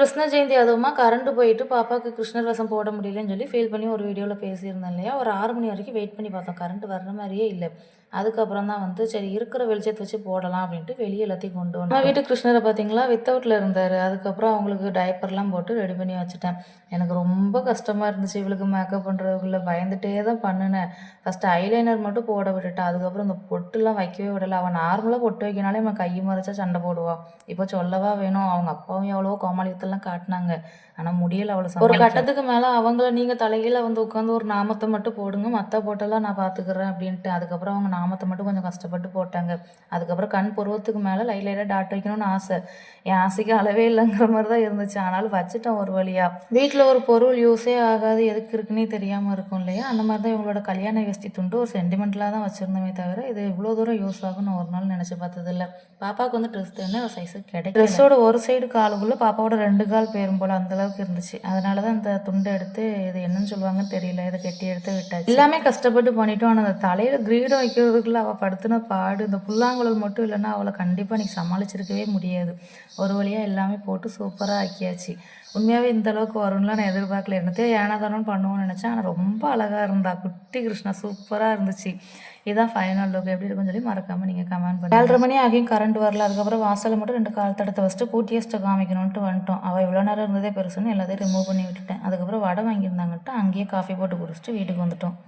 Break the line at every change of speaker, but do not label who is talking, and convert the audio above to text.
கிருஷ்ண ஜெயந்தி அதுவுமா கரண்ட் போயிட்டு பாப்பாவுக்கு கிருஷ்ணர் வசம் போட முடியலன்னு சொல்லி ஃபீல் பண்ணி ஒரு வீடியோவில் பேசியிருந்தேன் இல்லையா? ஒரு ஆறு மணி வரைக்கும் வெயிட் பண்ணி பார்த்தோம். கரண்ட் வர்ற மாதிரியே இல்லை. அதுக்கப்புறம் தான் வந்து சரி இருக்கிற வெளிச்சத்தை வச்சு போடலாம் அப்படின்ட்டு வெளியே எல்லாத்தையும் கொண்டு வந்தோம். நம்ம வீட்டு கிருஷ்ணரை பார்த்தீங்களா வித்தவுட்டில் இருந்தார். அதுக்கப்புறம் அவங்களுக்கு டைப்பர்லாம் போட்டு ரெடி பண்ணி வச்சுட்டேன். எனக்கு ரொம்ப கஷ்டமாக இருந்துச்சு இவளுக்கு மேக்கப் பண்ணுறதுக்குள்ள பயந்துட்டே தான் பண்ணினேன். ஃபஸ்ட்டு ஐலைனர் மட்டும் போட விட்டுட்டேன். அதுக்கப்புறம் இந்த பொட்டுலாம் வைக்கவே விடலை. அவன் நார்மலாக பொட்டு வைக்கனாலே அவன் கை மறைச்சா சண்டை போடுவான் இப்போ சொல்லவா வேணும். அவங்க அப்பாவும் எவ்வளவோ கோமாளித்தெல்லாம் காட்டினாங்க. ஆனால் முடியல அவளை ஒரு கட்டத்துக்கு மேலே அவங்கள நீங்கள் தலைகீழ வந்து உட்காந்து ஒரு நாமத்தை மட்டும் போடுங்க. மற்ற போட்டெல்லாம் நான் பார்த்துக்கிறேன் அப்படின்ட்டு. அதுக்கப்புறம் அவங்க நாமத்தை மட்டும் கொஞ்சம் கஷ்டப்பட்டு போட்டாங்க. அதுக்கப்புறம் கண் பருவத்துக்கு மேலே லைட் லைட்டாக டாட் வைக்கணும்னு ஆசை. என் ஆசைக்கு அளவே இல்லைங்கிற மாதிரி தான் இருந்துச்சு. ஆனாலும் வச்சுட்டேன் ஒரு வழியாக வீட்டில் ஒரு பொருள் யூஸே ஆகாது. எதுக்கு இருக்குன்னே தெரியாமல் இருக்கும் இல்லையா? அந்த மாதிரி தான் இவங்களோட கல்யாண வேஷ்டி துண்டு ஒரு சென்டிமெண்ட்லாக தான் வச்சுருந்தோமே தவிர இது இவ்வளோ தூரம் யூஸ் ஆகும் நான் ஒரு நாள் நினச்சி பார்த்ததில்ல. பாப்பாவுக்கு வந்து ட்ரெஸ் தேர்ந்து சைஸு கிடைக்கும் ட்ரெஸ்ஸோட ஒரு சைடு காலுக்குள்ளே பாப்பாவோட ரெண்டு கால் பேரும் போல் அந்த அளவுக்கு இருந்துச்சு. அதனால தான் இந்த துண்டை எடுத்து இது என்னன்னு சொல்லுவாங்கன்னு தெரியல. இதை கட்டி எடுத்து விட்டாச்சு. எல்லாமே கஷ்டப்பட்டு பண்ணிட்டோம். ஆனால் அந்த தலையில் கிரீடம் வைக்கிறதுக்குள்ள அவள் படுத்துன பாடு இந்த புல்லாங்குழல் மட்டும் இல்லைன்னா அவளை கண்டிப்பாக நீ சமாளிச்சிருக்கவே முடியாது. ஒரு வழியாக எல்லாமே போட்டு சூப்பராக ஆக்கியாச்சு. உண்மையாகவே இந்த அளவுக்கு வரும்லாம் நான் எதிர்பார்க்கல. என்னத்தையோ ஏனாதானு பண்ணுவோம்னு நினச்சேன் ஆனால் ரொம்ப அழகாக இருந்தா. குட்டி கிருஷ்ணா சூப்பராக இருந்துச்சு. இதான் ஃபைனல் லுக் எப்படி இருக்குன்னு சொல்லி மறக்காமல் நீங்கள் கமெண்ட் பண்ணி ஏழரை மணி ஆகியும் கரண்ட் வரல. அதுக்கப்புறம் வாசலை மட்டும் ரெண்டு கால் தடுத்து வச்சுட்டு கூட்டியஸ்ட்டை காமிக்கணும்ட்டு வந்துட்டோம். அவள் இவ்வளோ நேரம் இருந்ததே பெருசுன்னு எல்லாத்தையும் ரிமூவ் பண்ணி விட்டுட்டேன். அதுக்கப்புறம் வடை வாங்கியிருந்தாங்கட்டு அங்கேயே காஃபி போட்டு குடிச்சிட்டு வீட்டுக்கு வந்துட்டோம்.